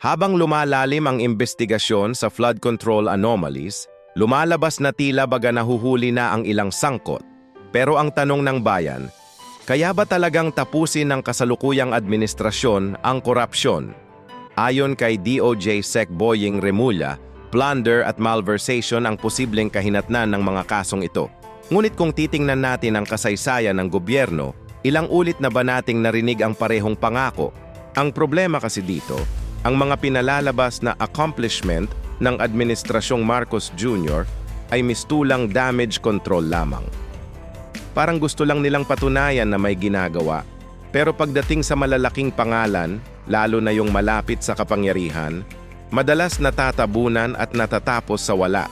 Habang lumalalim ang investigasyon sa flood control anomalies, lumalabas na tila baga nahuhuli na ang ilang sangkot. Pero ang tanong ng bayan, kaya ba talagang tapusin ng kasalukuyang administrasyon ang korupsyon? Ayon kay DOJ Sec Boying Remulla, plunder at malversation ang posibleng kahinatnan ng mga kasong ito. Ngunit kung titingnan natin ang kasaysayan ng gobyerno, ilang ulit na ba nating narinig ang parehong pangako? Ang problema kasi dito, ang mga pinalalabas na accomplishment ng Administrasyong Marcos Jr. ay mistulang damage control lamang. Parang gusto lang nilang patunayan na may ginagawa. Pero pagdating sa malalaking pangalan, lalo na yung malapit sa kapangyarihan, madalas natatabunan at natatapos sa wala.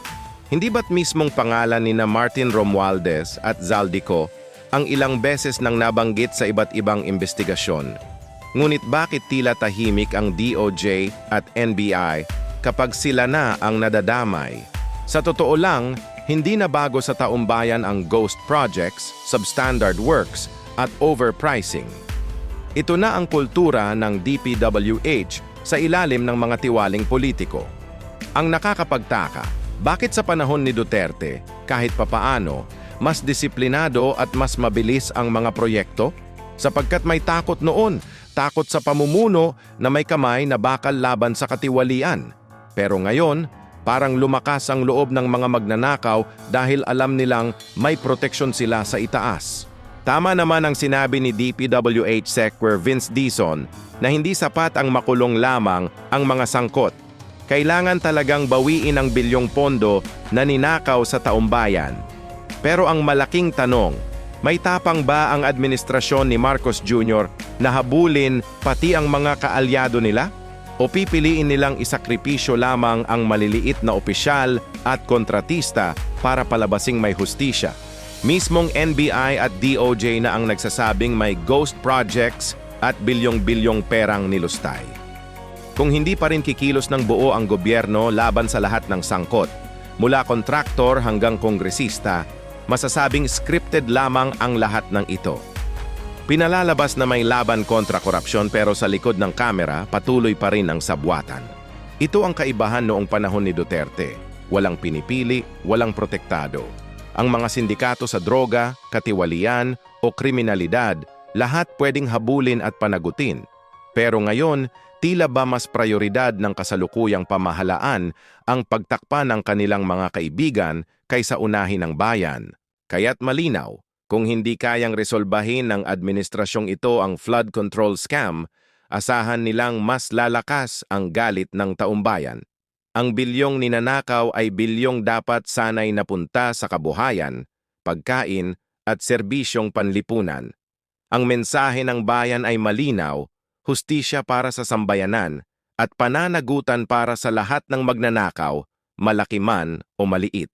Hindi ba't mismong pangalan ni na Martin Romualdez at Zaldico ang ilang beses nang nabanggit sa iba't ibang investigasyon? Ngunit bakit tila tahimik ang DOJ at NBI kapag sila na ang nadadamay? Sa totoo lang, hindi na bago sa taumbayan ang ghost projects, substandard works, at overpricing. Ito na ang kultura ng DPWH sa ilalim ng mga tiwaling politiko. Ang nakakapagtaka, bakit sa panahon ni Duterte, kahit papaano, mas disiplinado at mas mabilis ang mga proyekto? Sapagkat may takot noon, takot sa pamumuno na may kamay na bakal laban sa katiwalian. Pero ngayon, parang lumakas ang loob ng mga magnanakaw dahil alam nilang may proteksyon sila sa itaas. Tama naman ang sinabi ni DPWH Secretary Vince Dizon na hindi sapat ang makulong lamang ang mga sangkot. Kailangan talagang bawiin ang bilyong pondo na ninakaw sa taumbayan. Pero ang malaking tanong, may tapang ba ang administrasyon ni Marcos Jr. na habulin pati ang mga kaalyado nila? O pipiliin nilang isakripisyo lamang ang maliliit na opisyal at kontratista para palabasing may hustisya? Mismong NBI at DOJ na ang nagsasabing may ghost projects at bilyong-bilyong perang nilustay. Kung hindi pa rin kikilos ng buo ang gobyerno laban sa lahat ng sangkot, mula kontraktor hanggang kongresista, masasabing scripted lamang ang lahat ng ito. Pinalalabas na may laban kontra korupsyon pero sa likod ng kamera patuloy pa rin ang sabwatan. Ito ang kaibahan noong panahon ni Duterte. Walang pinipili, walang protektado. Ang mga sindikato sa droga, katiwalian o kriminalidad, lahat pwedeng habulin at panagutin. Pero ngayon, tila ba mas prioridad ng kasalukuyang pamahalaan ang pagtakpan ng kanilang mga kaibigan kaysa unahin ng bayan. Kaya't malinaw, kung hindi kayang resolbahin ng administrasyong ito ang flood control scam, asahan nilang mas lalakas ang galit ng taumbayan. Ang bilyong ninanakaw ay bilyong dapat sanay napunta sa kabuhayan, pagkain at serbisyong panlipunan. Ang mensahe ng bayan ay malinaw, hustisya para sa sambayanan at pananagutan para sa lahat ng magnanakaw, malaki man o maliit.